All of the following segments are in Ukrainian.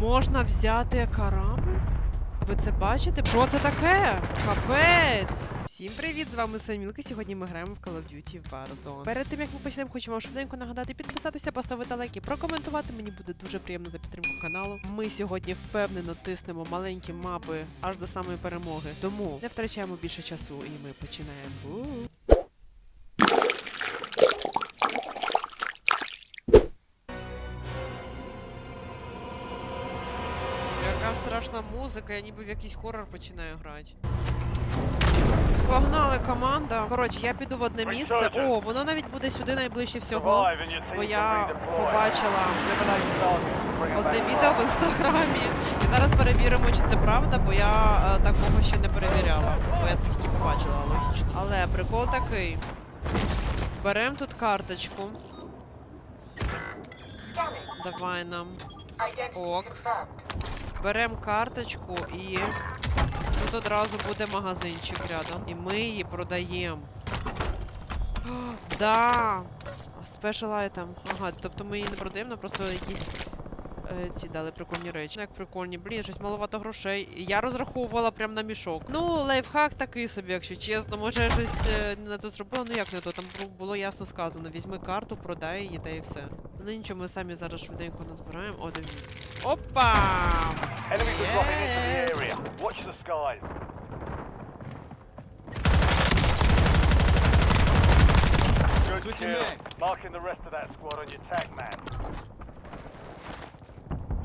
Можна взяти корабль? Ви це бачите? Що це таке? Капець! Всім привіт! З вами Самілка. Сьогодні ми граємо в Call of Duty Warzone. Перед тим як ми почнемо, хочу вам швиденько нагадати, підписатися, поставити лайки, прокоментувати. Мені буде дуже приємно за підтримку каналу. Ми сьогодні впевнено тиснемо маленькі мапи аж до самої перемоги. Тому не втрачаємо більше часу, і ми починаємо. Страшна музика, я ніби в якийсь хорор починаю грати. Погнали, команда. Коротше, я піду в одне місце. О, воно навіть буде сюди найближче всього. Бо я побачила одне відео в інстаграмі. І зараз перевіримо, чи це правда, бо я е, такого ще не перевіряла. Бо я це тільки побачила, логічно. Але прикол такий. Беремо тут карточку. Давай нам. Ок. Беремо карточку і тут одразу буде магазинчик рядом. І ми її продаємо. Да! Special item. Ага, тобто ми її не продаємо, просто якісь е, ці дали прикольні речі. Ну, Як прикольні, блін, щось маловато грошей. Я розраховувала прям на мішок. Ну, лайфхак такий собі, якщо чесно. Може, я щось е, не то зробила, ну як не то, там було ясно сказано. Візьми карту, продай її, та і все. Ну нічого, ми самі зараз швиденько назбираємо. О, дивіться. Опа! Enemies are dropping into the area. Watch the skies. Good kill. Marking the rest of that squad on your tac map.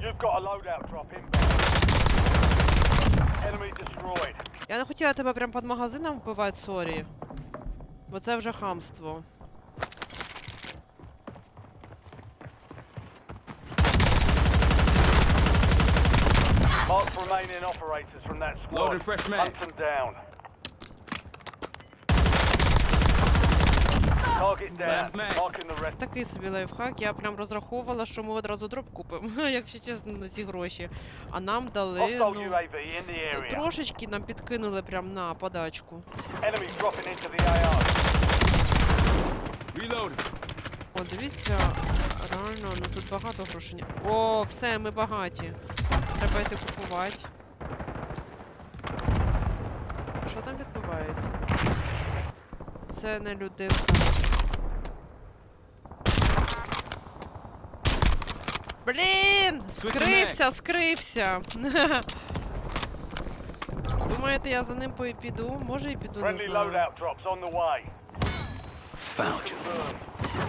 You've got a loadout drop inbound. Enemy destroyed. Я не хотіла тебе прям під магазином вбивати, сорі. Бо це вже хамство. Mark remaining operators from that squad. Loaded fresh mag. Hunt them down. Target down. Marking the rest. Такий собі лайфхак. Я прям розраховувала, що ми одразу дроп купимо, якщо чесно, на ці гроші. А нам дали Hostile ну, UAV in the area. трошечки нам підкинули прям на подачку. Enemies dropping into the AR. Reloading. О, дивіться, реально, ну тут багато грошей. О, все, ми багаті. Треба йти купувати. Що там відбувається? Це не людинка. Блін! Скрився, скрився! Думаєте, я за ним піду? Може і піду, не знаю. Found you.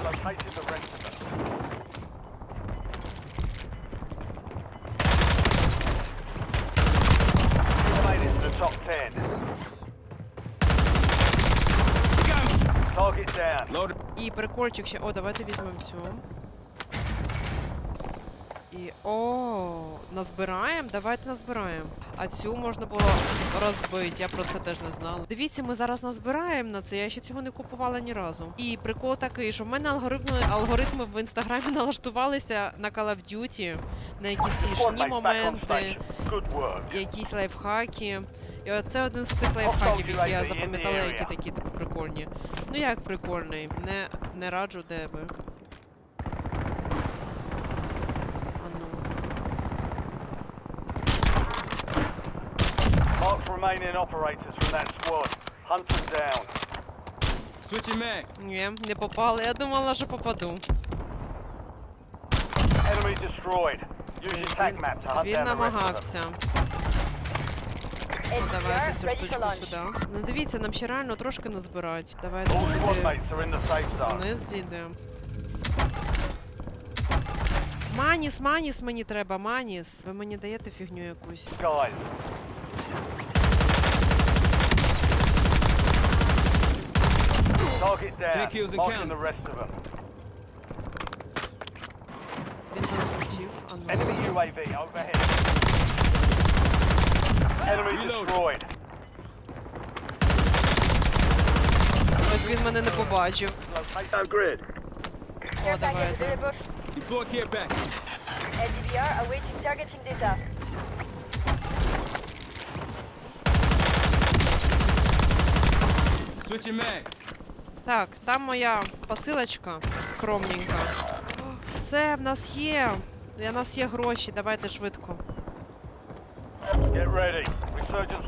Located the rest of them. You made it to the top ten. Target down. Loaded. І прикольчик ще. О, давайте візьмемо цю. І. О, назбираємо? Давайте назбираємо. А цю можна було розбити, я про це теж не знала. Дивіться, ми зараз назбираємо на це. Я ще цього не купувала ні разу. І прикол такий, що в мене алгоритми, алгоритми в інстаграмі налаштувалися на Call of Duty, на якісь смішні моменти, якісь лайфхаки. І оце один з цих лайфхаків, які я запам'ятала, які такі типу прикольні. Ну як прикольний? Не, не раджу, де ви. Ну. Remaining operators from that squad. Hunt them down. Switching mags. Ні, не попали. Я думала, що попаду. Enemy destroyed. Use your tac map to hunt Він down them. намагався. Давайте цю штучку сюди. Ну дивіться, нам ще реально трошки назбирати. Давайте сюди вниз зійдемо. Маніс, маніс мені треба, маніс. Ви мені даєте фігню якусь. Target down. Ten kills and Marking the rest of them. Ну. Enemy UAV overhead. Destroyed. Ось він мене не побачив. Grid. О, давайте. Deploy care package. LDVR awaiting targeting data. Switching mags. Так, там моя посилочка скромненька. Все, в нас є. У нас є гроші, давайте швидко. Get ready.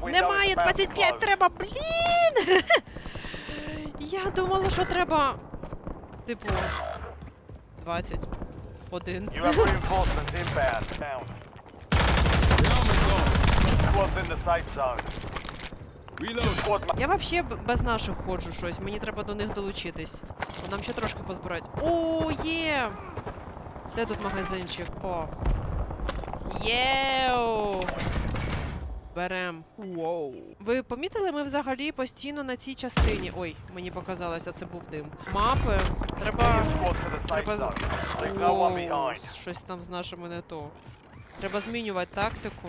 Немає is about to 25, треба, блін! Я думала, що треба. Типу. 21. You have reinforcements inbound. Down. The armor's gone. Squad's in the safe zone. Reload. Squad ma- Я взагалі без наших ходжу щось, мені треба до них долучитись. Бо Нам ще трошки позбирати. О, є! Де тут магазинчик? О. Єу! Берем. Воу. Ви помітили, ми взагалі постійно на цій частині. Ой, мені показалося, це був дим. Мапи. Треба. Треба. Воу, щось там з нашими не то. Треба змінювати тактику.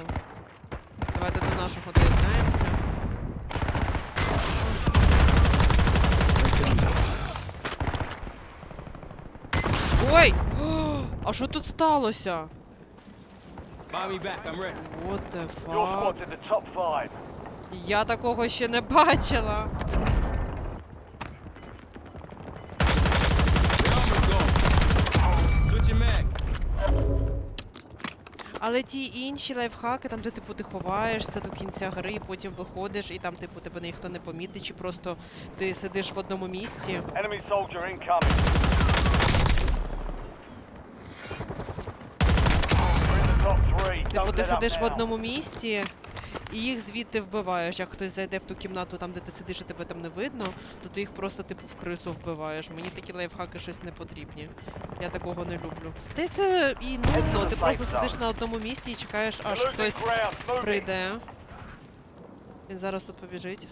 Давайте до нашого доєднаємося. Ой! О, А що тут сталося? Buy me back. I'm ready. What the Your fuck? squad's in the top five. Я такого ще не бачила. The armor's gone. Switching mags. Але ті інші лайфхаки, там, де типу ти ховаєшся до кінця гри, і потім виходиш, і там, типу, тебе ніхто не помітить, чи просто ти сидиш в одному місці. Enemy soldier incoming. We're in the top Типу, ти сидиш в одному місці, і їх звідти вбиваєш. Як хтось зайде в ту кімнату, там, де ти сидиш, і тебе там не видно, то ти їх просто, типу, в крису вбиваєш. Мені такі лайфхаки щось не потрібні. Я такого не люблю. Та це і нудно, ти просто сидиш на одному місці і чекаєш, аж хтось прийде. Він зараз тут побіжить.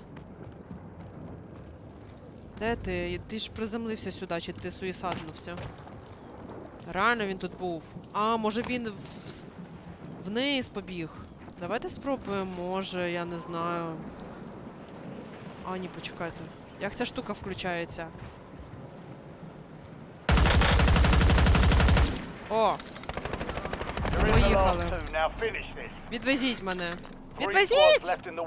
Де ти? Ти ж приземлився сюди, чи ти суїсаднувся? Реально він тут був. А, може він в... вниз побіг. Давайте спробуємо, може, я не знаю. А, ні, почекайте. Як ця штука включається? О, Поїхали. відвезіть мене. Відвезіть! left in the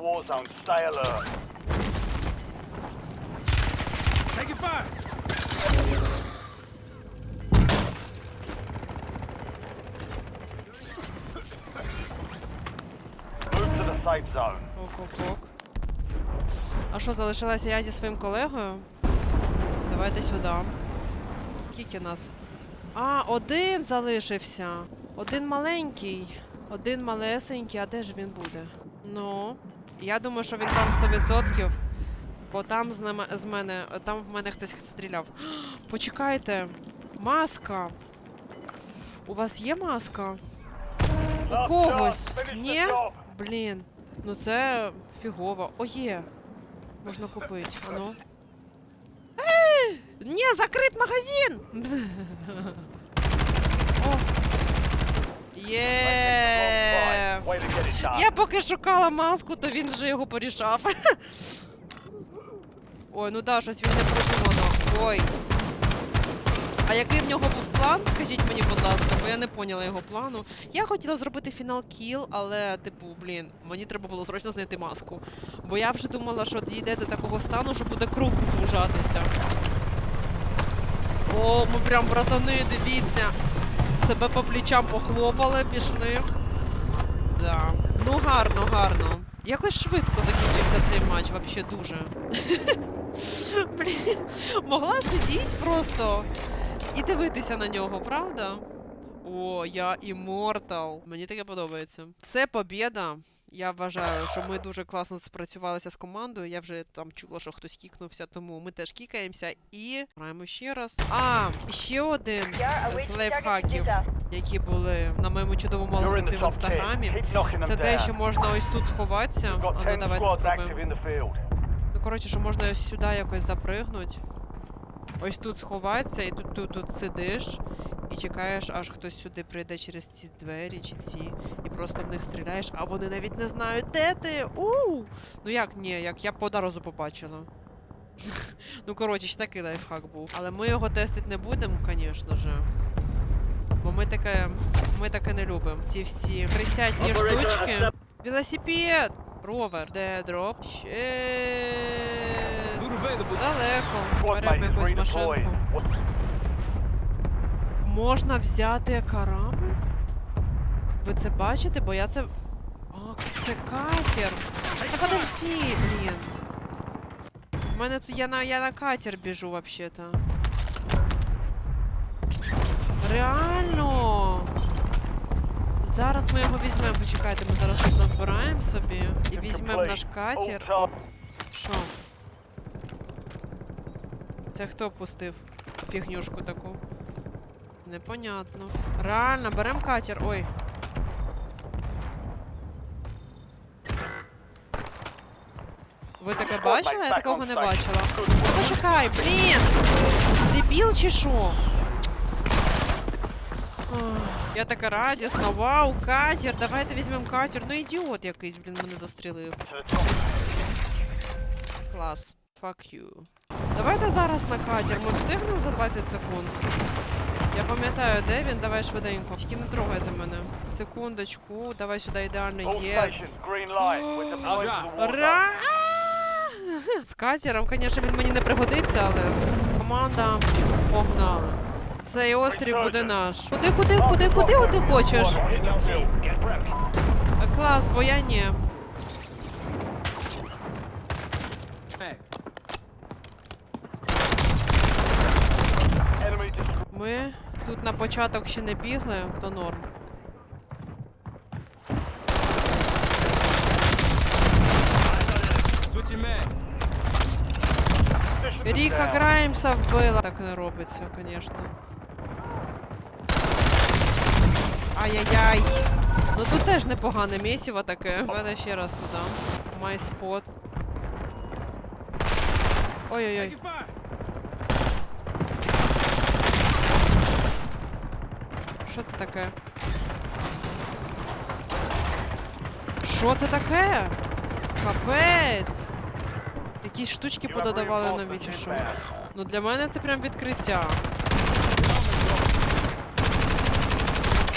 А що, залишилася я зі своїм колегою? Давайте сюди. Скільки нас? А, один залишився. Один маленький. Один малесенький, а де ж він буде? Ну. Я думаю, що він там 100%. Бо там з, нами, з мене. Там в мене хтось стріляв. Почекайте. Маска. У вас є маска? У когось? Ні? Блін, ну це фігово. О, є. Можна купити. Ану. Ні, закрит магазин! Є. Я поки шукала маску, то він вже його порішав. Ой, ну да, щось він не продумано. Ой. А який в нього був план? Скажіть мені, будь ласка, бо я не поняла його плану. Я хотіла зробити фінал кіл, але, типу, блін, мені треба було срочно знайти маску. Бо я вже думала, що дійде до такого стану, що буде круг звужатися. О, ми прям братани, дивіться. Себе по плечам похлопали, пішли. Да. Ну гарно, гарно. Якось швидко закінчився цей матч, взагалі дуже. Блін, могла сидіти просто і дивитися на нього, правда? О, я імортал. Мені таке подобається. Це побєда. Я вважаю, що ми дуже класно спрацювалися з командою. Я вже там чула, що хтось кікнувся, тому ми теж кікаємося і граємо ще раз. А, ще один з лайфхаків, які були на моєму чудовому the в інстаграмі. Це те, що можна ось тут сховатися. А ну давайте спробуємо. Ну, коротше, що можна ось сюди якось запригнуть. Ось тут сховатися, і тут, тут, тут сидиш і чекаєш, аж хтось сюди прийде через ці двері чи ці, і просто в них стріляєш, а вони навіть не знають, де ти. у Ну як ні, як я по одразу побачила. ну, коротше, ще такий лайфхак був. Але ми його тестити не будемо, звісно ж. Бо ми таке, ми таке не любимо. Ці всі присядні штучки. Велосипед! Ровер. Де дроп? Ще. Далеко. Беремо якусь машинку. Можна взяти корабль? Ви це бачите? Бо я це. А, це катер. Та подожди, блін. У мене тут я на я на катер біжу вообще-то. Реально. Зараз ми його візьмемо. Почекайте, ми зараз тут назбираємо собі і візьмемо наш катер. Що? Це хто пустив фігнюшку таку? Непонятно. Реально, берем катер. Ой. Ви таке бачили? Я такого не бачила. Ну, Почекай, блін! Дебіл чи що? Я така радісна, вау, катер, давайте візьмемо катер. Ну ідіот якийсь, блін, мене застрілив. Клас. Fuck you. Давайте зараз на катер. Ми встигнемо за 20 секунд. Я пам'ятаю, де він, давай швиденько. Тільки не трогайте мене. Секундочку, давай сюди ідеально. Єс. zone. Ра! З катером, звісно, він мені не пригодиться, але команда погнали. Цей острів буде наш. Куди, куди, куди, куди ти хочеш? Клас, бо я ні. Mag. Enemy destroyed. Ми тут на початок ще не бігли, то норм. Ріка. Граймса вбила. Так не робиться, звісно. Ай-яй-яй. Ну тут теж непогане місіво таке. Давай ще раз туди. Май спот. Ой-ой-ой. Що це таке? Що це таке? Капець! Якісь штучки пододавали нові чи що? Ну для мене це прям відкриття.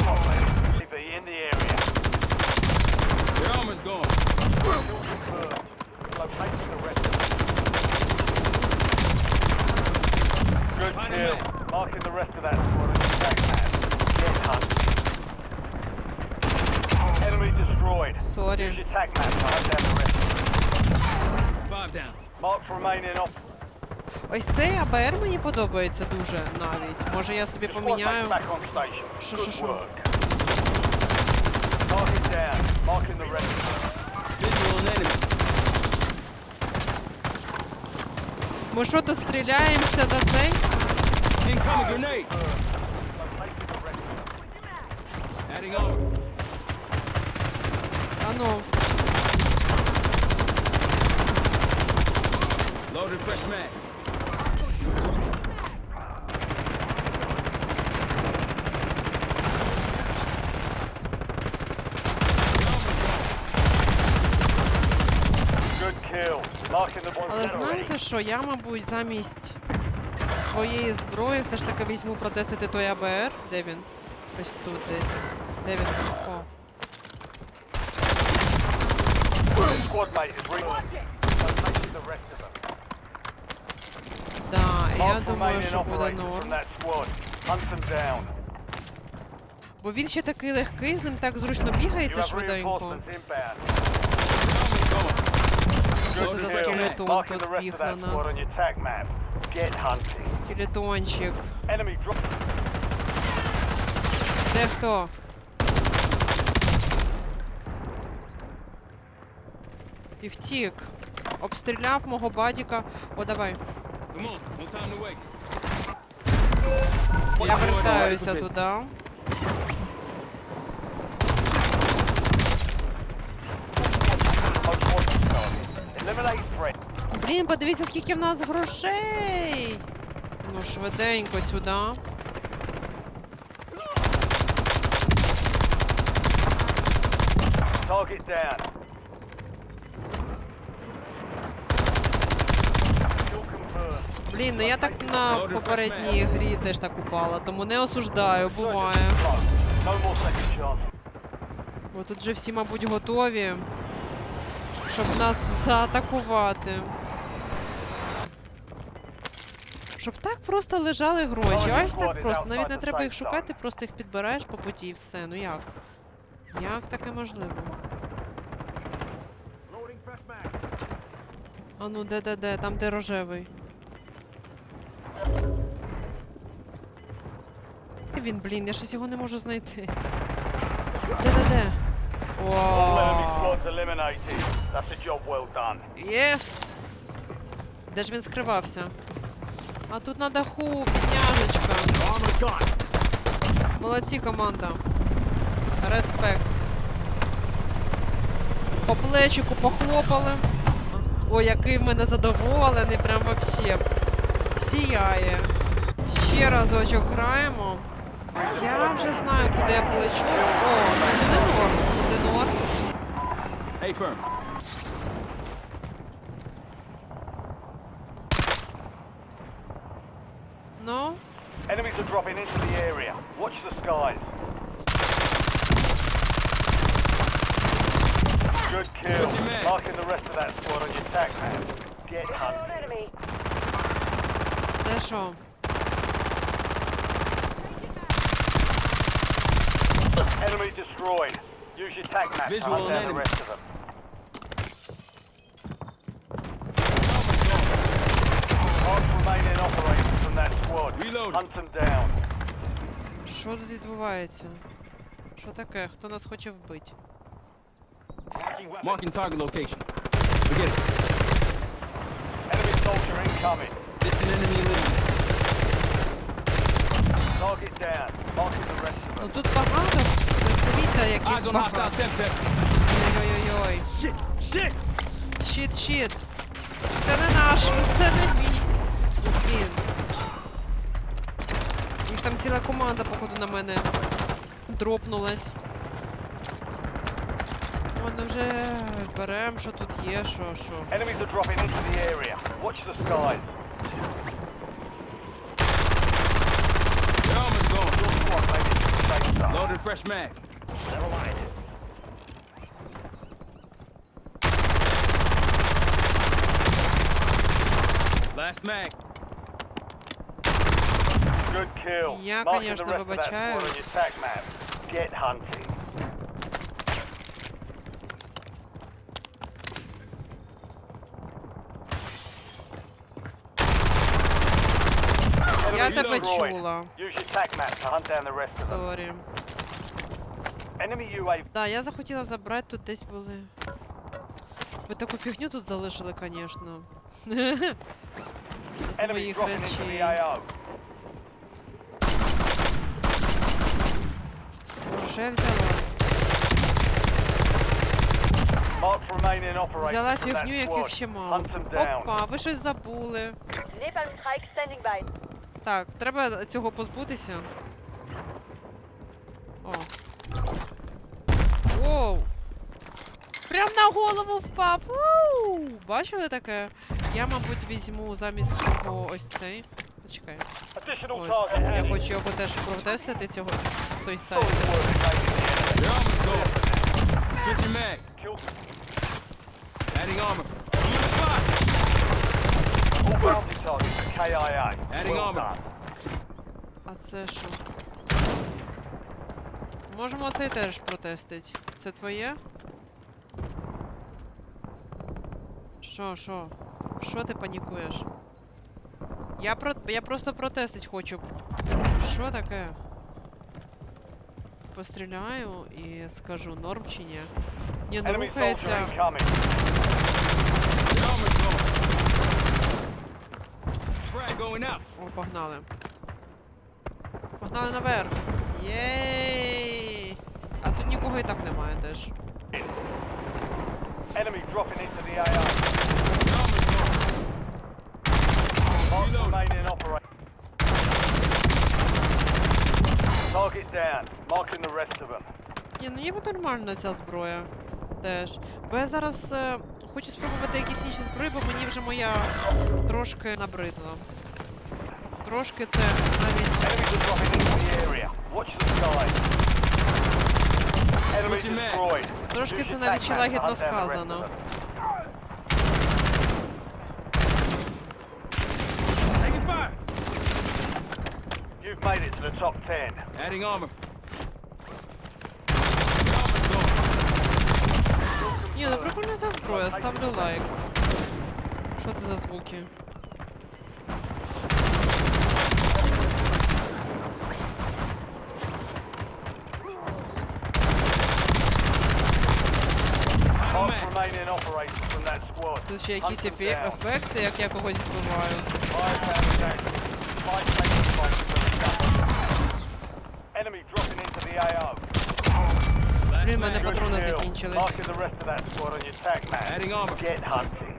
UAV in the area. The armor's gone. Locating the rest of them. Good Find a kill. man. Marking the rest of that squad as attack man. Get hunted. Enemy destroyed. Use Сорі. your tac map to hunt down the rest of them. Five down. Marks remaining off. Ось цей АБР мені подобається дуже навіть. Може я собі поміняю. mates back on station. Шо, Good шо, шо. work. Target down. Marking the rest of them. Visual on enemy. Ми що то стріляємося за цей? Incoming grenade. Adding armor. А ну. Loaded fresh mag. Good kill. Marking the Але знаєте що, я, мабуть, замість своєї зброї все ж таки візьму протестити той АБР. Де він? Ось тут десь. Де він? О. Бо він ще такий легкий, з ним так зручно бігається швиденько. reinforcements inbound. Що Good це за kill. скелетон Marking тут the rest біг of на that squad нас? on your tac map. Get hunting. Скелетончик. Enemy drop. Де хто? І втік. Обстріляв мого бадіка. О, давай. Я вертаюся туди. Блін, подивіться, скільки в нас грошей. Ну, швиденько сюди. Target down. Kill confirmed. Блін, ну я так на попередній грі теж так упала, тому не осуждаю, буває. Бо тут же всі, мабуть, готові, щоб нас заатакувати. Щоб так просто лежали гроші. Ось так просто. Навіть не треба їх шукати, просто їх підбираєш по путі і все. Ну як? Як таке можливо? А ну, де, де, де? Там, де рожевий. Він, блін, я щось його не можу знайти. Де, де, де? All enemy О, squads eliminated. That's a job well done. єс! Де ж він скривався? А тут на даху, підняжечка. Молодці, команда. Респект. По плечику похлопали. Ой, який в мене задоволений, прям вообще. Сіяє. Ще разочок граємо. Я вже знаю, куди я полечу. О, ну туди норм, туди норм. Hey, firm. Ну, Enemies are dropping into the area. Watch the skies. Good kill. What's your man? Marking the rest of that squad on your tac map. Get hunted. enemy. де що? Enemy destroyed. Use your tac map to Visual hunt on down the enemy. rest of them. Marks remaining operators from that squad. Reloading. Hunt them down. Що тут відбувається? Що таке? Хто нас хоче вбити? Marking target location. Forget it. Enemy soldier incoming. Distant enemy eliminated. Target down. Marking the rest of Ну тут багато. Дивіться, яких багато. Ой-ой-ой. Щит, щит. Це не наш, це не мій. Блін. Їх там ціла команда, походу, на мене дропнулась. Вони вже берем, що тут є, що, що. Enemies are dropping into the area. Watch the skies. fresh mag. Never mind. Last mag. Good kill. Я, Marking конечно, the rest of that squad on вибачаюсь. your tac map. Get hunting. Я Enemy тебе destroyed. чула. Use your tac map to hunt down the rest of them. Сорі. Enemy UAV Да, я захотіла забрати, тут десь були. Ви таку фігню тут залишили, звісно. З моїх речей. Боже, що я взяла? Взяла фігню, яких ще мало. Опа, ви щось забули. Так, треба цього позбутися. О. Воу! Прям на голову впав! Уу! Бачили таке? Я, мабуть, візьму замість свого ось цей. Почекай. Ось. Я хочу його теж протестити цього. Kill Adding armor. New spot. all bounty targets to KIA. Adding Well armor. done. А це що? Можемо цей теж протестити. Це твоє? Що, що? Що ти панікуєш? Я про... я просто протестить хочу. Що таке? Постріляю і скажу, норм чи ні? Ні, ну рухається. О, погнали. Погнали наверх. Єй! А нікого і так немає теж. Enemy dropping into the AO. Your armor's gone. Mark Reload. remaining operator. Target down. Marking the rest of them. Ні, ну ніби нормальна ця зброя. Теж. Бо я зараз е, хочу спробувати якісь інші зброї, бо мені вже моя трошки набридла. Трошки це навіть. Enemies dropping into the area. трошки це навіть ще лагідно сказано. You've made it to the top 10. Ні, ну прикольно зброя, ставлю лайк. Що це за звуки? Тут ще якісь ефекти, як я когось вбиваю. Блін, мене патрони закінчились.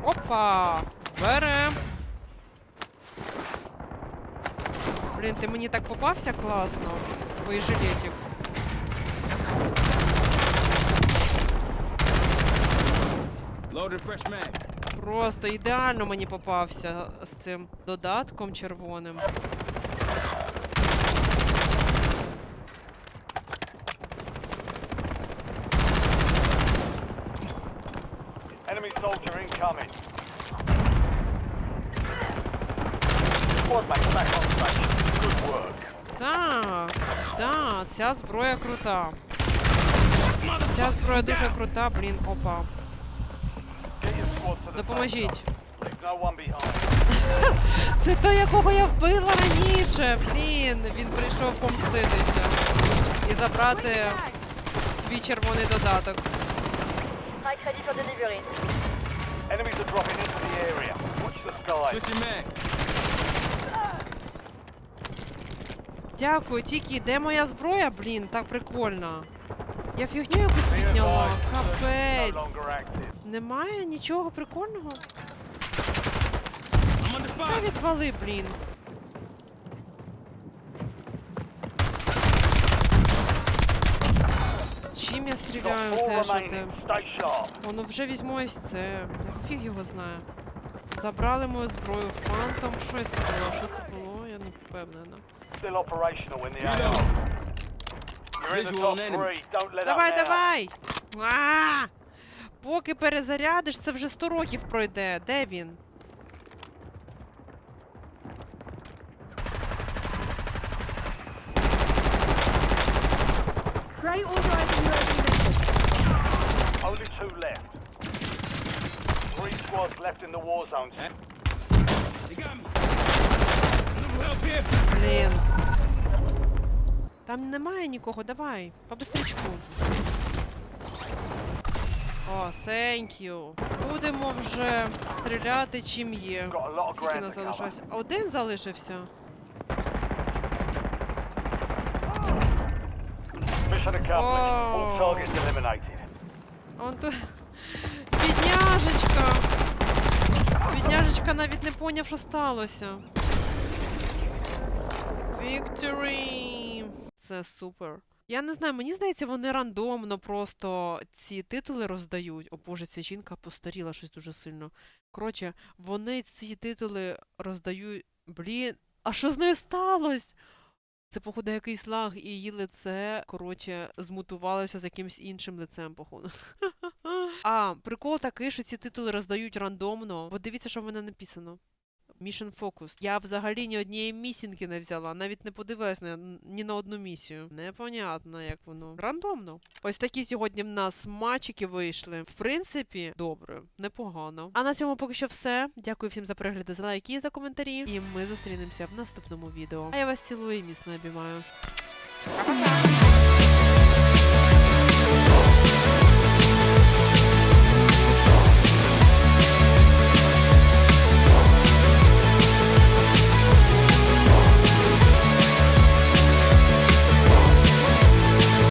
Опа! Берем! Блін, ти мені так попався класно. Боєжилетик. Loaded fresh mag. Просто ідеально мені попався з цим додатком червоним. Enemy soldier incoming. Squad mates back on station. Good work. Так, так, ця зброя крута. Ця зброя дуже крута, блін, опа. Get your squad to the Допоможіть. Це той, якого я вбила раніше. Блін, він прийшов помститися і забрати свій червоний додаток. Дякую, тільки де моя зброя? Блін, так прикольно. Я фігню якусь підняла. Капець. Немає нічого прикольного. Та відвали, блін. Чим я стріляю те, що ти? Воно вже візьму ось це. Бля, Фіг його знає. Забрали мою зброю фантом. Щось це було. Що це було? Я не впевнена. Давай, давай! А! Поки перезарядиш, це вже 100 років пройде. Де він? Only two left. Three squads left in the war zone. Eh? Блін. Там немає нікого, давай, побистрічку. О, thank you. Будемо вже стріляти чим є. Скільки нас залишилось? Один залишився. Eliminated. Он тут. Бідняжечка. Бідняжечка навіть не поняв, що сталося. Victory! Це супер. Я не знаю, мені здається, вони рандомно просто ці титули роздають. О боже, ця жінка постаріла щось дуже сильно. Коротше, вони ці титули роздають. Блін, а що з нею сталося? Це, походу, якийсь лаг, і її лице, коротше, змутувалося з якимось іншим лицем, походу. А, прикол такий, що ці титули роздають рандомно. Бо дивіться, що в мене написано. Mission Focus. Я взагалі ні однієї місінки не взяла, навіть не подивилась ні на одну місію. Непонятно, як воно. Рандомно. Ось такі сьогодні в нас матчики вийшли. В принципі, добре, непогано. А на цьому поки що все. Дякую всім за перегляди, за лайки і за коментарі. І ми зустрінемося в наступному відео. А я вас цілую і міцно обіймаю. Пока-пока!